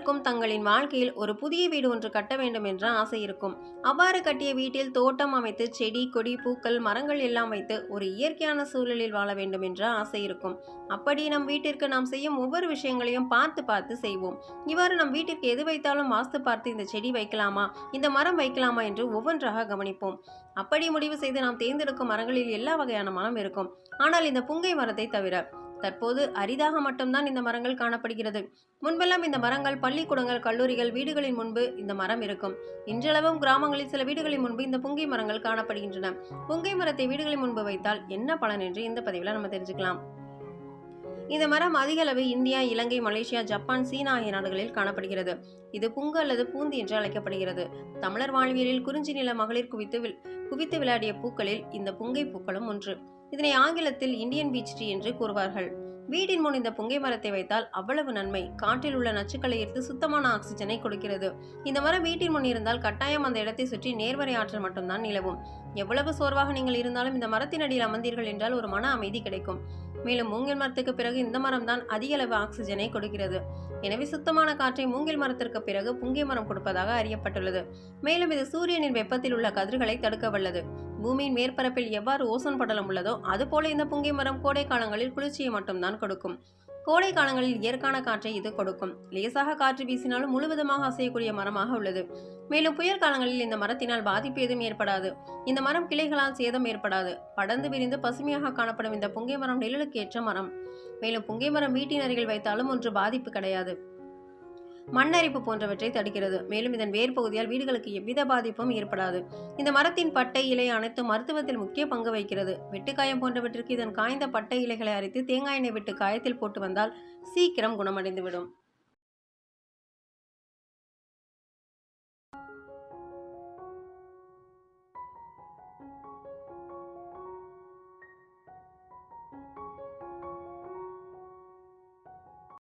தங்களின் வாழ்க்கையில் ஒரு புதிய வீடு ஒன்று கட்ட வேண்டும் என்ற ஆசை இருக்கும். அவ்வாறு கட்டிய வீட்டில் தோட்டம் அமைத்து செடி கொடி பூக்கள் மரங்கள் எல்லாம் வைத்து ஒரு இயற்கையான சூழலில் வாழ வேண்டும் என்ற ஆசை இருக்கும். அப்படி நம் வீட்டிற்கு நாம் செய்யும் ஒவ்வொரு விஷயங்களையும் பார்த்து பார்த்து செய்வோம். இவ்வாறு நம் வீட்டிற்கு எது வைத்தாலும் வாஸ்து பார்த்து இந்த செடி வைக்கலாமா இந்த மரம் வைக்கலாமா என்று ஒவ்வொன்றாக கவனிப்போம். அப்படி முடிவு செய்து நாம் தேர்ந்தெடுக்கும் மரங்களில் எல்லா வகையான மரம் இருக்கும். ஆனால் இந்த புங்கை மரத்தை தவிர தற்போது அரிதாக மட்டும்தான் இந்த மரங்கள் காணப்படுகிறது. முன்பெல்லாம் இந்த மரங்கள் பள்ளிக்கூடங்கள் கல்லூரிகள் வீடுகளின் முன்பு இந்த மரம் இருக்கும். இன்றளவும் கிராமங்களில் சில வீடுகளின் முன்பு இந்த புங்கை மரங்கள் காணப்படுகின்றன. புங்கை மரத்தை வீடுகளின் முன்பு வைத்தால் என்ன பலன் என்று இந்த பதிவில் நம்ம தெரிஞ்சுக்கலாம். இந்த மரம் அதிக அளவு India Ilangai Malaysia Japan China ஆகிய நாடுகளில் காணப்படுகிறது. இது புங்கு அல்லது பூந்தி என்று அழைக்கப்படுகிறது. தமிழர் வாழ்வியலில் குறிஞ்சி நில மகளிர் குவித்து குவித்து விளையாடிய பூக்களில் இந்த புங்கை பூக்களும் ஒன்று. இதனை ஆங்கிலத்தில் இந்தியன் பீச் ட்ரீ என்று கூறுவார்கள். வீட்டின் முன் இந்த புங்கை மரத்தை வைத்தால் அவ்வளவு நன்மை. காற்றில் உள்ள நச்சுக்களை ஈர்த்து சுத்தமான ஆக்சிஜனை கொடுக்கிறது. இந்த மரம் வீட்டின் முன் இருந்தால் கட்டாயம் அந்த இடத்தை சுற்றி நேர்மறை ஆற்றல் மட்டும்தான் நிலவும். எவ்வளவு சோர்வாக நீங்கள் இருந்தாலும் இந்த மரத்தின் அடியில் அமர்ந்தீர்கள் என்றால் ஒரு மன அமைதி கிடைக்கும். மேலும் மூங்கில் மரத்துக்கு பிறகு இந்த மரம் தான் அதிக அளவு ஆக்சிஜனை கொடுக்கிறது. எனவே சுத்தமான காற்றை மூங்கில் மரத்திற்கு பிறகு புங்கை மரம் கொடுப்பதாக அறியப்பட்டுள்ளது. மேலும் இது சூரியனின் வெப்பத்தில் உள்ள கதிர்களை தடுக்க வல்லது. பூமியின் மேற்பரப்பில் எவ்வாறு ஓசோன் படலம் உள்ளதோ அதுபோல இந்த புங்கை மரம் கோடை காலங்களில் குளிர்ச்சியை மட்டும்தான் கொடுக்கும். கோடை காலங்களில் இயற்கான காற்றை இது கொடுக்கும். லேசாக காற்று வீசினாலும் முழுவதுமாக அசையக்கூடிய மரமாக உள்ளது. மேலும் புயல் காலங்களில் இந்த மரத்தினால் பாதிப்பு எதுவும் ஏற்படாது. இந்த மரம் கிளைகளால் சேதம் ஏற்படாது. படர்ந்து விரிந்து பசுமையாக காணப்படும் இந்த புங்கை மரம் நிழலுக்கு ஏற்ற மரம். மேலும் புங்கை மரம் வீட்டின் அருகில் வைத்தாலும் ஒன்று பாதிப்பு கிடையாது. மண்ணரிப்பு போன்றவற்றை தடுக்கிறது. மேலும் இதன் வேர் பகுதியால் வீடுகளுக்கு எவ்வித பாதிப்பும் ஏற்படாது. இந்த மரத்தின் பட்டை இலை அனைத்தும் மருத்துவத்தில் முக்கிய பங்கு வகிக்கிறது. வெட்டுக்காயம் போன்றவற்றிற்கு இதன் காய்ந்த பட்டை இலைகளை அரைத்து தேங்காய் எண்ணெய் விட்டு காயத்தில் போட்டு வந்தால் சீக்கிரம் குணமடைந்துவிடும்.